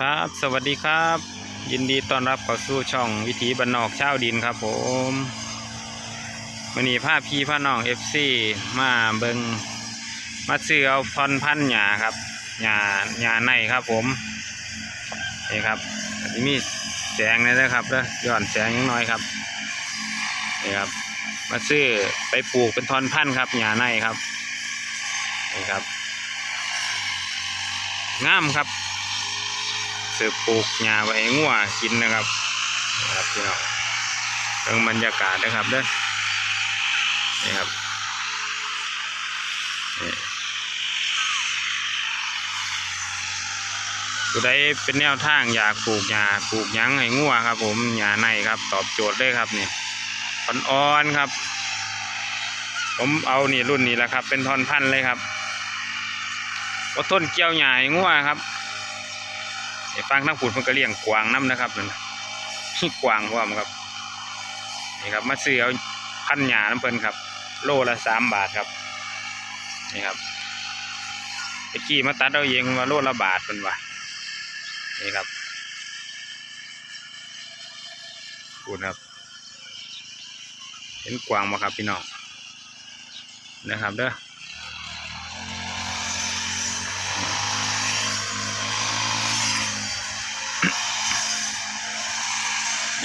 ครับ สวัสดีครับ ยินดีต้อนรับเข้าสู่ช่องวิถีบรรนอกเช่าดินครับผมวันนี้พาพี่พาน้องเอฟซีมาเบิงมาซื้อเอาพรพันธ์หญ้าครับหญ้าหญ้าในครับผมนี่ครับอันนี้มีแสงนะนะครับเด้อย้อนแสงยังน้อยครับนี่ครับ มาซื้อไปปลูกเป็นทอนพันธ์ครับหญ้าในครับนี่ครับงามครับ เสือปลูกหญ้าไว้ให้งัวกินนะครับครับพี่น้องเรื่องบรรยากาศนะครับเด้อนี่ครับนี่ผู้ใดเป็นแนวทางอยากปลูกหญ้าปลูกหยังให้งัวครับ ผมหญ้าในครับ ตอบโจทย์เลยครับนี่อ่อนๆครับ ผมเอานี่รุ่นนี้แหละครับ เป็นทอนพันธุ์เลยครับอดทนเกี่ยวหญ้าให้งัวครับ ไอ้ฟังทั้งขุดมันก็เลี้ยงกวางน้ำนะครับนั่นขี้กวางพร้อมครับนี่ครับมาซื้อเอาพันหยาน้ำเพิ่นครับ โลละสามบาทครับนี่ครับไอ้กี้มาตัดเอาเองว่าโลละบาทเป็นว่านี่ครับพูดครับ เห็นกวางมาครับพี่น้องนะครับเด้อ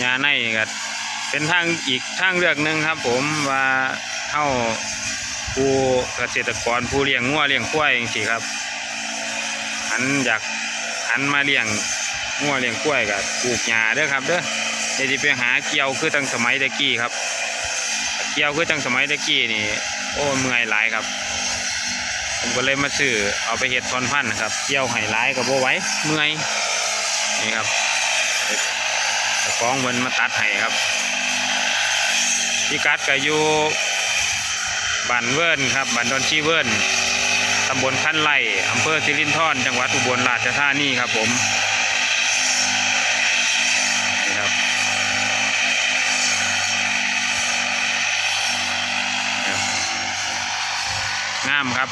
ยาในก็เป็นทางอีกทางเลือกหนึ่งครับ ผมว่าเข้าผู้เกษตรกรผู้เลี้ยงงัวเลี้ยงควายอย่างสิครับหันอยากหันมาเลี้ยงงัวเลี้ยงควายกับปลูกหญ้าเด้อครับเด้อเดี๋ยวจะไปหาเกี่ยวคือตั้งสมัยตะกี้ครับ เกี่ยวคือตั้งสมัยตะกี้นี่ โอ้เมื่อยหลายครับ ผมก็เลยมาซื้อเอาไปเห็ดทอนพันธุ์นะครับ เกี่ยวไห้หลายกับโบไว้เมื่อยนี่ครับ เจ้องเพิ่นมาตัดให้ครับพี่กัดก็อยู่บ้านเวิร์นครับบ้านดอนชีเวิร์นตำบลขั้นไร่อำเภอสิรินธรจังหวัดอุบลราชธานีครับผมนี่ครับงามครับ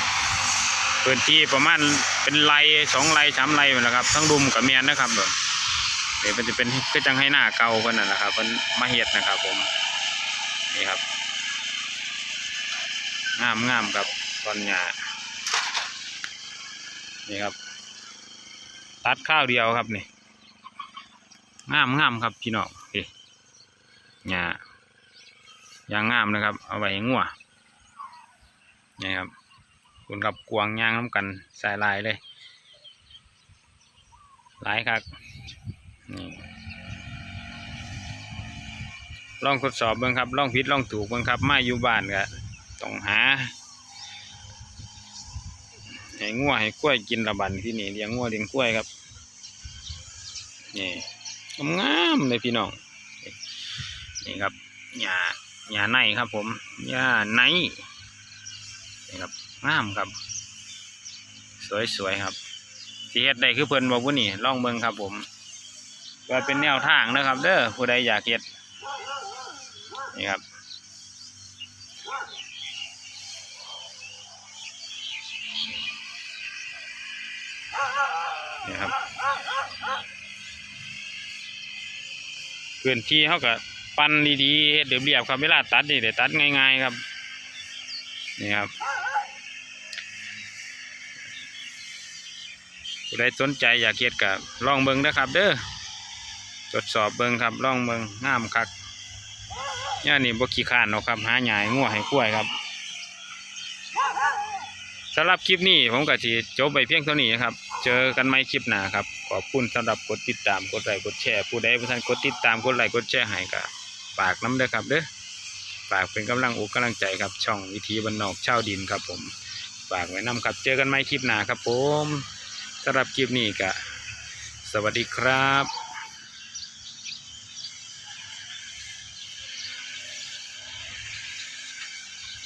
พื้นที่ประมาณเป็นไรสองไรสามไรหมดแล้วครับ ทั้งรุมกับเมียนนะครับเด้อ เดี๋ยวมันจะเป็นก็จังให้หน้าเก่าคนนั่นแหละครับมันมาเห็ดนะครับผมนี่ครับงามงามครับตอนหญ้านี่ครับ ตัดข้าวเดียวครับนี่งามงามครับพี่น้องนี่หญ้าอย่างงามนะครับ เอาไว้งัวนี่ครับคุณกับกวางย่างน้ำกันสายลายเลยหลายครับ นี่ลองทดสอบเบิ่งครับลองผิดลองถูกเบิ่งครับมาอยู่บ้านก็ต้องหาให้งัวให้กล้วยกินระบันที่นี่เลี้ยงงัวเลี้ยงกล้วยครับนี่งามเลยพี่น้องนี่ครับหญ้าหญ้าในครับ ผมหญ้าในนี่ครับงามครับ สวยๆครับที่เฮ็ดได้คือเพิ่นบอกว่านี่ลองเบิ่งครับผม ว่าเป็นแนวทางนะครับ เด้อผู้ใดอยากเฮ็ดนี่ครับนี่ครับพื้นที่เขาก็ปั้นดีๆเฮ็ดเรียบครับเวลาตัดนี่เดี๋ยวตัดง่ายๆครับนี่ครับผู้ใดสนใจอยากเฮ็ดก็ลองเบิ่งนะครับ เด้อ ตรวจสอบเบิ่งครับลองเบิ่งงามคักย่านี่บ่ขี้ข้านเนาะครับหาหญ้าให้งัวให้กล้วยครับสำหรับคลิปนี้ผมก็สิจบไปเพียงเท่านี้นะครับ เจอกันใหม่คลิปหน้าครับ ขอบคุณสำหรับกดติดตามกดไลค์กดแชร์ผู้ใดผู้ท่านกดติดตามกดไลค์กดแชร์ให้ก็ฝากน้ำเด้อครับเด้อฝากเป็นกำลังอกกำลังใจครับ ช่องวิธีบรรนอกเช่าดินครับ ผมฝากไว้นํครับ เจอกันใหม่คลิปหน้าครับ ผมสำหรับคลิปนี้ก็สวัสดีครับ